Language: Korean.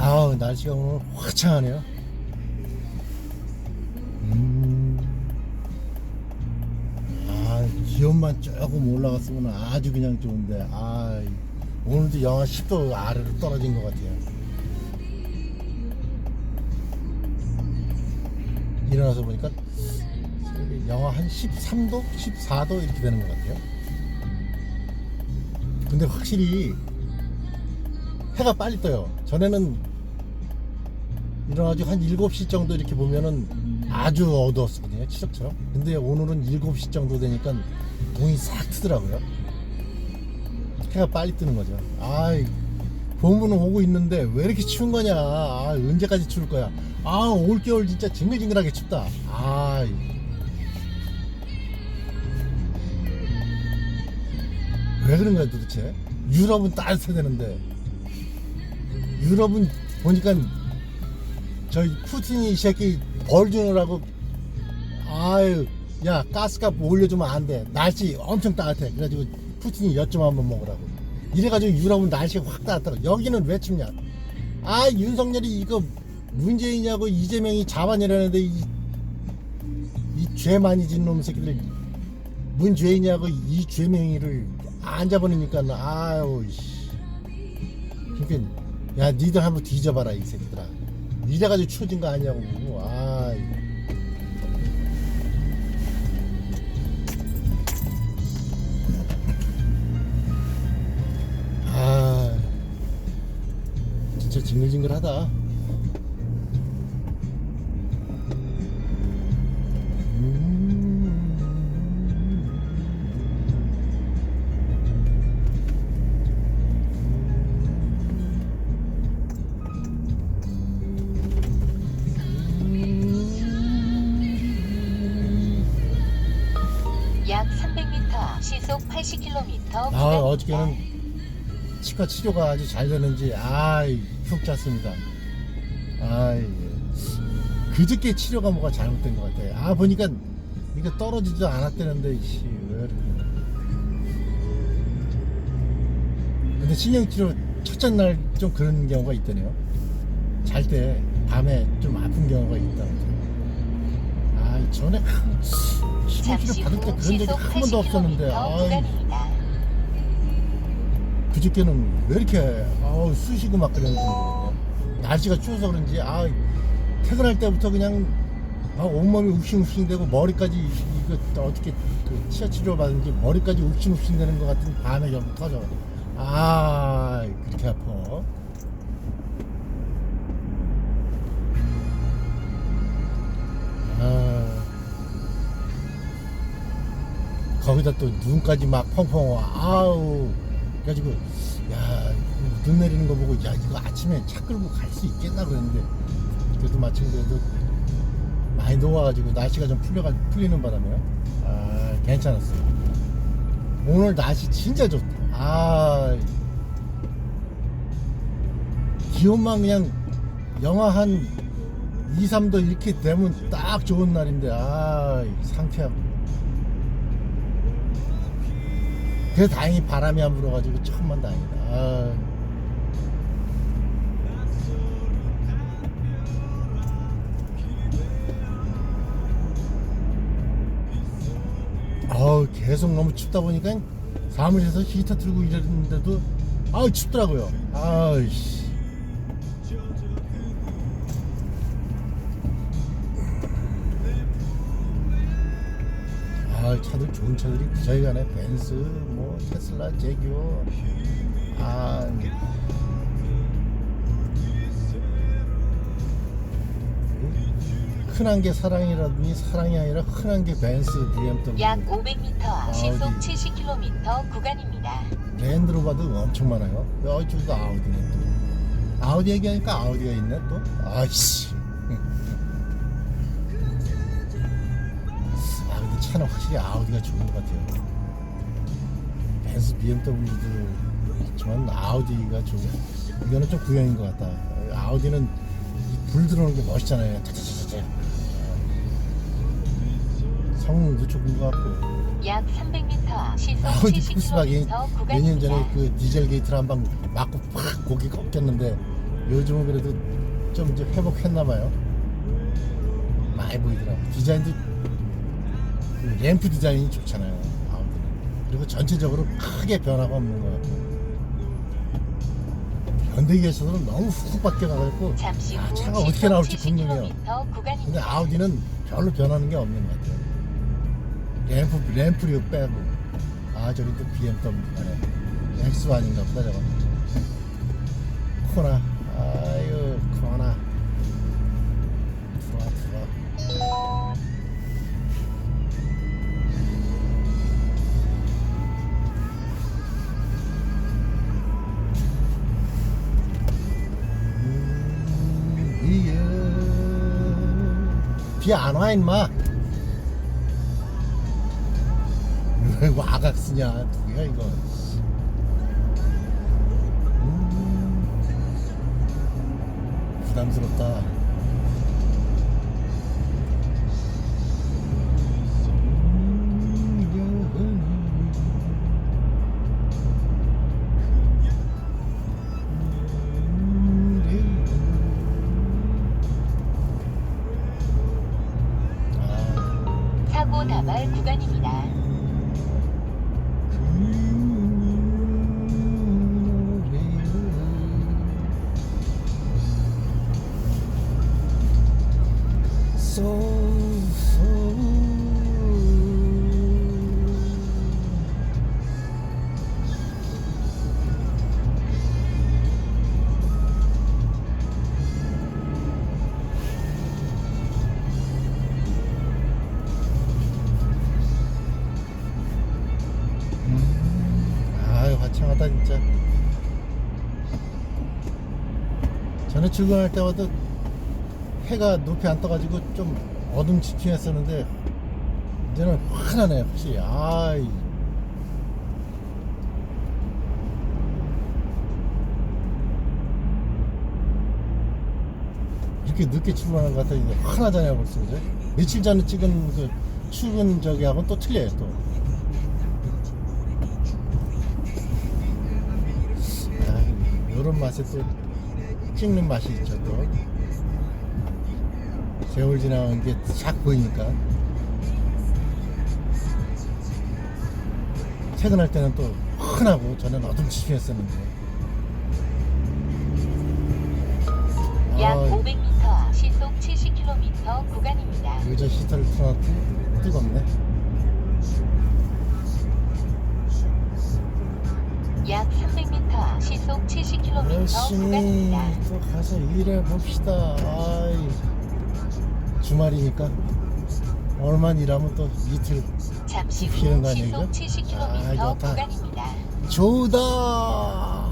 아 날씨가 오늘 화창하네요. 음. 아 기온만 조금 올라갔으면 아주 그냥 좋은데 아 오늘도 영하 10도 아래로 떨어진 것 같아요. 일어나서 보니까 영하 한 13도, 14도 이렇게 되는 것 같아요. 근데 확실히 해가 빨리 떠요. 전에는 일어나가지고 한 7시 정도 이렇게 보면은 아주 어두웠거든요. 치적처럼. 근데 오늘은 7시 정도 되니까 동이 싹 트더라고요. 해가 빨리 뜨는 거죠. 아이, 봄은 오고 있는데 왜 이렇게 추운 거냐. 아, 언제까지 추울 거야. 아, 올겨울 진짜 징글징글하게 춥다. 아이. 왜 그런 거야 도대체? 유럽은 따뜻해되는데 유럽은 보니까 저희 푸틴이 이 새끼 벌 주느라고 아유 야 가스값 올려주면 안 돼. 날씨 엄청 따뜻해. 그래가지고 푸틴이 엿좀 한번 먹으라고. 이래가지고 유럽은 날씨가 확 따뜻하고. 여기는 왜 춥냐? 아 윤석열이 이거 문재인하고 이재명이 잡아내려는데 이, 이죄 많이 짓는 놈 새끼들 문죄인하고 이 죄명이를 안 잡아내니까 아유 씨. 그러니까 야 니들 한번 뒤져봐라 이 새끼들아 이래가지고 추워진 거 아니냐고 아 아, 진짜 징글징글하다. 약 300m 시속 80km 아 어저께는 치과 치료가 아주 잘 되는지 아이 푹 잤습니다. 아이 그저께 치료가 뭐가 잘못된 것 같아요. 아 보니까 이거 떨어지지도 않았다는데 이씨 왜 이렇게 근데 신경 치료 첫째 날 좀 그런 경우가 있더네요. 잘 때 밤에 좀 아픈 경우가 있다고. 아 전에 치료 받을 때후 그런 적이 한 번도 80km 없었는데 아이. 그저께는 왜 이렇게 아우 쑤시고 막 그러는 거예요. 날씨가 추워서 그런지 아 퇴근할 때부터 그냥 아, 온몸이 욱신욱신 되고 머리까지 이거 어떻게 그 치아 치료 받은지 머리까지 욱신욱신 되는 것 같은 밤에 좀 터져. 아 그렇게 아파. 거기다 또 눈까지 막 펑펑 아우. 그래가지고 야 눈 내리는 거 보고 야 이거 아침에 차 끌고 갈 수 있겠나 그랬는데 그래도 마침 그래도 많이 녹아가지고 날씨가 좀 풀려가 풀리는 바람에요. 아 괜찮았어요. 오늘 날씨 진짜 좋다. 아 기온만 그냥 영하 한 2, 3도 이렇게 되면 딱 좋은 날인데 아 상쾌하고 그래 다행히 바람이 안 불어가지고 천만 다행이다. 아. 아우 계속 너무 춥다 보니까 사무실에서 히터 틀고 이랬는데도 아우 춥더라고요. 아이씨. 아 차들 좋은 차들이 저희가네 벤츠 뭐 테슬라 제규어 아 흔한 게 사랑이라더니 사랑이 아니라 흔한 게 벤츠 BMW 약 500m 시속 아우디. 70km 구간입니다. 랜드로버도 엄청 많아요. 여기도 아우디네 또. 아우디 얘기하니까 아우디가 있네 또. 아이씨 차는 확실히 아우디가 좋은 것 같아요 벤츠 BMW도 있지만 아우디가 좋은 이거는 좀 구형인 것 같다 아우디는 이불 들어오는 게 멋있잖아요 성능도 좋은 것 같고 약 300m 시속 아우디 폭스바겐 70km 몇 구간입니다. 년 전에 그 디젤 게이트를 한방 맞고 팍 고기 꺾였는데 요즘은 그래도 좀 이제 회복했나 봐요. 많이 보이더라고. 디자인도 그 램프 디자인이 좋잖아요. 아우디는. 그리고 전체적으로 크게 변화가 없는 것 같고. 현대기에서는 너무 훅 바뀌어가지고 아, 차가 어떻게 나올지 70km 궁금해요. 근데. 아우디는 별로 변하는 게 없는 것 같아요. 램프, 램프류 빼고. 아, 저기 또 BMW네. X1인가 보다, 저거. 코나. 비안 와 임마. 왜 와각 쓰냐 누구야 이거. 음, 부담스럽다 사고 다발 구간입니다. So, so. 전에 출근할 때마다 해가 높이 안 떠가지고 좀 어둠치킨했었는데 이제는 환하네 확실히. 아이. 이렇게 늦게 출근하는 것 같아 이제 환하잖아요 벌써 이제. 며칠 전에 찍은 그 출근 저기 하고는 또 틀려요 또. 아, 요런 맛에 또 찍는 맛이 있죠 또 세월 지나간 게 싹 보이니까. 퇴근할 때는 또 흔하고 저는 어둠치킨했었는데. 약 아, 500m 시속 70km 구간입니다. 의자 히터를 틀어놨더니 뜨겁네 약 300m 시속 70km 열심히 구간입니다. 또 가서 일해 봅시다 아이 주말이니까 얼만 일하면 또 이틀 잠시 피해는 후거 아니에요, 시속 이거? 70km 아, 좋다. 구간입니다. 좋다